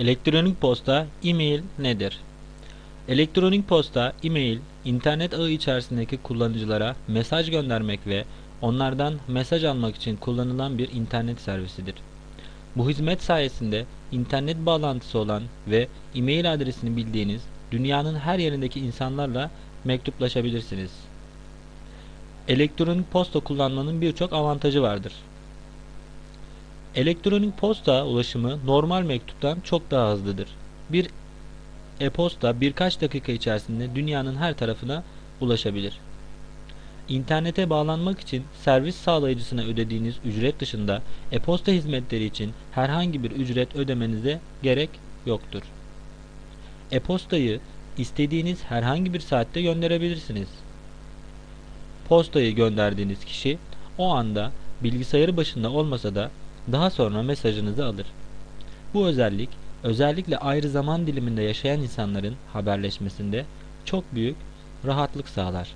Elektronik posta, e-mail nedir? Elektronik posta, e-mail, internet ağı içerisindeki kullanıcılara mesaj göndermek ve onlardan mesaj almak için kullanılan bir internet servisidir. Bu hizmet sayesinde internet bağlantısı olan ve e-mail adresini bildiğiniz dünyanın her yerindeki insanlarla mektuplaşabilirsiniz. Elektronik posta kullanmanın birçok avantajı vardır. Elektronik posta ulaşımı normal mektuptan çok daha hızlıdır. Bir e-posta birkaç dakika içerisinde dünyanın her tarafına ulaşabilir. İnternete bağlanmak için servis sağlayıcısına ödediğiniz ücret dışında e-posta hizmetleri için herhangi bir ücret ödemenize gerek yoktur. E-postayı istediğiniz herhangi bir saatte gönderebilirsiniz. Postayı gönderdiğiniz kişi o anda bilgisayarı başında olmasa da daha sonra mesajınızı alır. Bu özellik özellikle ayrı zaman diliminde yaşayan insanların haberleşmesinde çok büyük rahatlık sağlar.